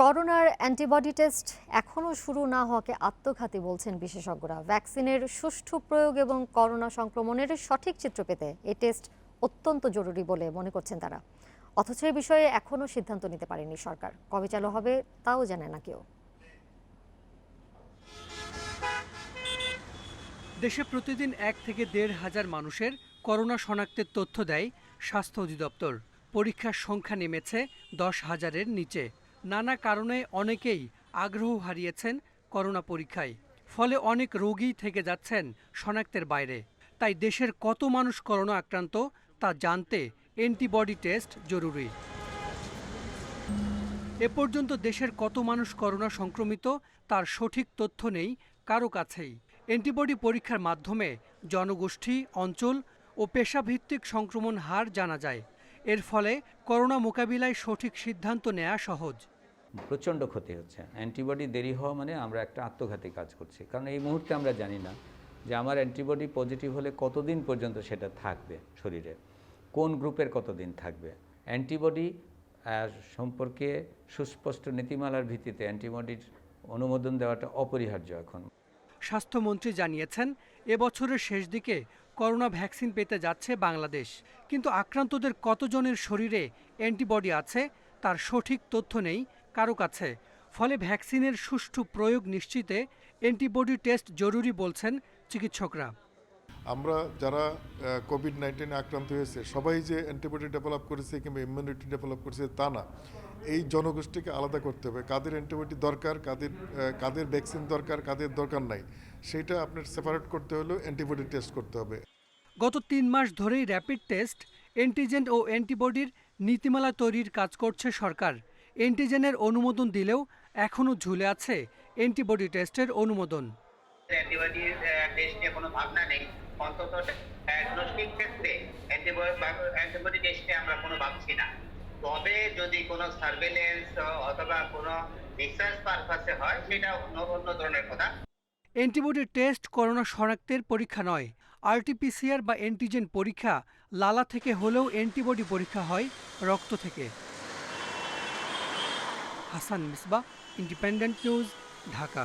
করোনার antibody test এখনও শুরু না হওয়াকে আত্মঘাতী বলছেন বিশেষজ্ঞরা। ভ্যাকসিনের সুষ্ঠু প্রয়োগ এবং করোনা সংক্রমণের সঠিক চিত্র পেতে এই টেস্ট অত্যন্ত জরুরি বলে মনে করছেন তারা। অথচ এ বিষয়ে এখনও সিদ্ধান্ত নিতে পারেনি সরকার। কবে চালু হবে তাও জানে না কেউ। দেশে প্রতিদিন এক থেকে দেড় হাজার মানুষের করোনা শনাক্তের তথ্য দেয় স্বাস্থ্য অধিদপ্তর। পরীক্ষার সংখ্যা নেমেছে দশ হাজারের নিচে। নানা কারণে অনেকেই আগ্রহ হারিয়েছেন করোনা পরীক্ষায়। ফলে অনেক রোগী থেকে যাচ্ছেন শনাক্তের বাইরে। তাই দেশের কত মানুষ করোনা আক্রান্ত তা জানতে অ্যান্টিবডি টেস্ট জরুরি। এ পর্যন্ত দেশের কত মানুষ করোনা সংক্রমিত তার সঠিক তথ্য নেই কারও কাছেই। অ্যান্টিবডি পরীক্ষার মাধ্যমে জনগোষ্ঠী, অঞ্চল ও পেশাভিত্তিক সংক্রমণ হার জানা যায়। এর ফলে করোনা মোকাবিলায় সঠিক সিদ্ধান্ত নেওয়া সহজ। প্রচণ্ড ক্ষতি হচ্ছে। অ্যান্টিবডি দেরি হওয়া মানে আমরা একটা আত্মঘাতী কাজ করছি। কারণ এই মুহূর্তে আমরা জানি না যে আমার অ্যান্টিবডি পজিটিভ হলে কতদিন পর্যন্ত সেটা থাকবে শরীরে, কোন গ্রুপের কতদিন থাকবে। অ্যান্টিবডি সম্পর্কে সুস্পষ্ট নীতিমালার ভিত্তিতে অ্যান্টিবডির অনুমোদন দেওয়াটা অপরিহার্য এখন। স্বাস্থ্যমন্ত্রী জানিয়েছেন, এবছরের শেষ দিকে করোনা ভ্যাকসিন পেতে যাচ্ছে বাংলাদেশ, কিন্তু আক্রান্তদের কতজনের শরীরে অ্যান্টিবডি আছে তার সঠিক তথ্য নেই। কারও কাছে ফলে ভ্যাকসিনের সুষ্ঠু প্রয়োগ নিশ্চিতে অ্যান্টিবডি টেস্ট জরুরি বলছেন চিকিৎসকরা। আমরা যারা কোভিড নাইন্টিনে আক্রান্ত হয়েছে সবাই যে অ্যান্টিবডি ডেভেলপ করেছে কিংবা ইমিউনিটি ডেভেলপ করেছে তা না। এই জনগোষ্ঠীকে আলাদা করতে হবে। কাদের অ্যান্টিবডি দরকার কাদের কাদের ভ্যাকসিন দরকার কাদের দরকার নাই সেটা আপনার সেপারেট করতে হলেও অ্যান্টিবডি টেস্ট করতে হবে। গত তিন মাস ধরেই র্যাপিড টেস্ট অ্যান্টিজেন ও অ্যান্টিবডির নীতিমালা তৈরির কাজ করছে সরকার। অ্যান্টিজেনের অনুমোদন দিলেও এখনও ঝুলে আছে অ্যান্টিবডি টেস্টের অনুমোদন। অ্যান্টিবডি টেস্ট নিয়ে কোনো ভাবনা নেই। অন্তত ডায়াগনস্টিক ক্ষেত্রে অ্যান্টিবডি টেস্টে আমরা কোনো ভাবছি না। তবে যদি কোনো সার্ভেলেন্স অথবা কোনো রিসার্চ পারপাসে হয় সেটা অন্য অন্য ধরনের কথা। অ্যান্টিবডি টেস্ট করোনা শনাক্তের পরীক্ষা নয় আরটিপিসিআর বা অ্যান্টিজেন পরীক্ষা লালা থেকে হলেও অ্যান্টিবডি পরীক্ষা হয় রক্ত থেকে। Hasan Misba independent news Dhaka.